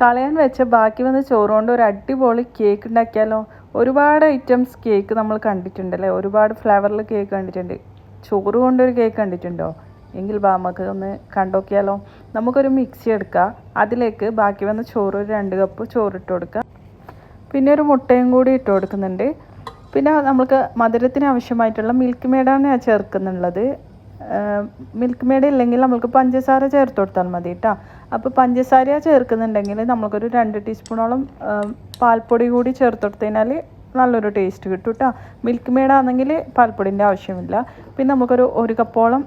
കളയാൻ വെച്ച ബാക്കി വന്ന ചോറ് കൊണ്ട് ഒരു അടിപൊളി കേക്ക് ഉണ്ടാക്കിയാലോ? ഒരുപാട് ഐറ്റംസ് കേക്ക് നമ്മൾ കണ്ടിട്ടുണ്ടല്ലേ? ഒരുപാട് ഫ്ലേവറിൽ കേക്ക് കണ്ടിട്ടുണ്ട്. ചോറ് കൊണ്ടൊരു കേക്ക് കണ്ടിട്ടുണ്ടോ? എങ്കിൽ ബാ നമുക്ക് ഒന്ന് കണ്ടോക്കിയാലോ? നമുക്കൊരു മിക്സി എടുക്കാം. അതിലേക്ക് ബാക്കി വന്ന ചോറ് ഒരു രണ്ട് കപ്പ് ചോറ് ഇട്ട് കൊടുക്കുക പിന്നെ ഒരു മുട്ടയും കൂടി ഇട്ട് കൊടുക്കുന്നുണ്ട്. പിന്നെ നമുക്ക് മധുരത്തിന് ആവശ്യമായിട്ടുള്ള മിൽക്ക് മേഡാണ് ചേർക്കുന്നുള്ളത്. മിൽക്ക് മേഡ് ഇല്ലെങ്കിൽ നമ്മൾക്ക് പഞ്ചസാര ചേർത്ത് കൊടുത്താൽ മതി കേട്ടോ അപ്പോൾ പഞ്ചസാര ചേർക്കുന്നുണ്ടെങ്കിൽ നമുക്കൊരു രണ്ട് ടീസ്പൂണോളം പാൽപ്പൊടി കൂടി ചേർത്ത് കൊടുത്തതിനാൽ നല്ലൊരു ടേസ്റ്റ് കിട്ടും കേട്ടോ മിൽക്ക് മേഡാണെങ്കിൽ പാൽപ്പൊടിന്റെ ആവശ്യമില്ല. പിന്നെ നമുക്കൊരു ഒരു കപ്പോളം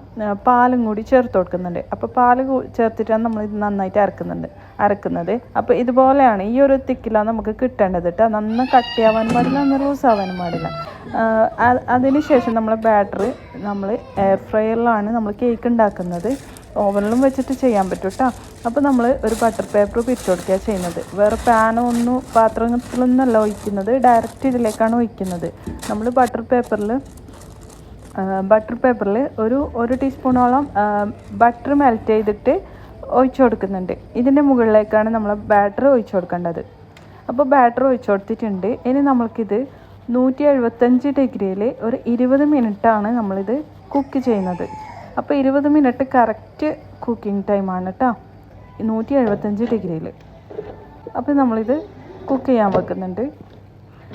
പാലും കൂടി ചേർത്ത് കൊടുക്കുന്നുണ്ട്. അപ്പോൾ പാൽ ചേർത്തിട്ടാണ് നമ്മൾ ഇത് നന്നായിട്ട് അരക്കുന്നുണ്ട് അരക്കുന്നത്. അപ്പോൾ ഇതുപോലെയാണ് ഈ ഒരു തിക്കിലാണ് നമുക്ക് കിട്ടേണ്ടത് കേട്ടോ നന്ന കട്ടിയാവാനും പാടില്ല നന്ന ലൂസ് ആവാനും പാടില്ല. ആ, അ- അതിന് ശേഷം നമ്മൾ ബാറ്റർ നമ്മൾ എയർ ഫ്രയറിലാണ് നമ്മൾ കേക്ക് ഉണ്ടാക്കുന്നത്. ഓവനിലും വെച്ചിട്ട് ചെയ്യാൻ പറ്റും കേട്ടോ അപ്പോൾ നമ്മൾ ഒരു ബട്ടർ പേപ്പർ പിരിച്ചു കൊടുക്കുകയാണ് ചെയ്യുന്നത്. വേറെ പാനോ ഒന്നും പാത്രത്തിലൊന്നല്ല ഒഴിക്കുന്നത്. ഡയറക്റ്റ് ഇതിലേക്കാണ് ഒഴിക്കുന്നത്. നമ്മൾ ബട്ടർ പേപ്പറിൽ ബട്ടർ പേപ്പറിൽ ഒരു ഒരു ടീസ്പൂണോളം ബട്ടർ മെൽറ്റ് ചെയ്തിട്ട് ഒഴിച്ചു കൊടുക്കുന്നുണ്ട് ഇതിന്റെ മുകളിലേക്കാണ് നമ്മൾ ബാറ്റർ ഒഴിച്ചു കൊടുക്കേണ്ടത് അപ്പോൾ ബാറ്റർ ഒഴിച്ചു കൊടുത്തിട്ടുണ്ട് ഇനി നമ്മൾക്കിത് നൂറ്റി എഴുപത്തഞ്ച് ഡിഗ്രിയിൽ ഒരു ഇരുപത് മിനിറ്റാണ് നമ്മളിത് കുക്ക് ചെയ്യുന്നത്. അപ്പോൾ ഇരുപത് മിനിറ്റ് കറക്റ്റ് കുക്കിംഗ് ടൈമാണ് കേട്ടോ നൂറ്റി എഴുപത്തഞ്ച് ഡിഗ്രിയിൽ അപ്പോൾ നമ്മളിത് കുക്ക് ചെയ്യാൻ വെക്കുന്നുണ്ട്.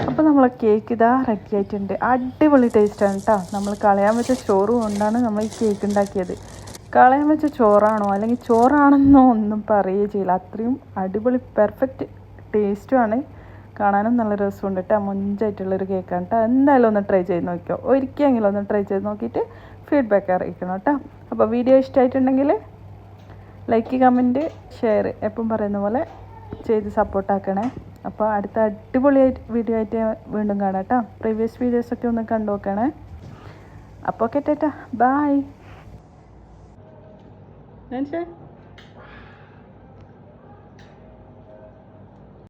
അപ്പോൾ നമ്മളെ കേക്ക് ഇതാ റെഡി ആയിട്ടുണ്ട്. അടിപൊളി ടേസ്റ്റാണ് കേട്ടോ നമ്മൾ കളയാൻ വെച്ച ചോറ് കൊണ്ടാണ് നമ്മൾ ഈ കേക്ക് ഉണ്ടാക്കിയത് കളയാൻ വെച്ച ചോറാണോ അല്ലെങ്കിൽ ചോറാണെന്നോ ഒന്നും പറയുകയേ ചെയ്യില്ല. അത്രയും അടിപൊളി പെർഫെക്റ്റ് ടേസ്റ്റുമാണ് കാണാനും നല്ല രസമുണ്ട് കേട്ടോ. മൊഞ്ചായിട്ടുള്ളൊരു കേക്കാണ് കേട്ടോ. എന്തായാലും ഒന്ന് ട്രൈ ചെയ്ത് നോക്കിയോ ഒരിക്കലെങ്കിലും ഒന്ന് ട്രൈ ചെയ്ത് നോക്കിയിട്ട് ഫീഡ്ബാക്ക് അറിയിക്കണം കേട്ടോ. അപ്പോൾ വീഡിയോ ഇഷ്ടമായിട്ടുണ്ടെങ്കിൽ ലൈക്ക് കമന്റ് ഷെയർ എപ്പം പറയുന്ന പോലെ ചെയ്ത് സപ്പോർട്ടാക്കണേ അപ്പോൾ അടുത്ത അടിപൊളിയായിട്ട് വീഡിയോ ആയിട്ട് വീണ്ടും കാണാം കേട്ടോ. പ്രീവിയസ് വീഡിയോസൊക്കെ ഒന്ന് കണ്ടു നോക്കണേ. അപ്പോൾ ടേറ്റാ ബായ്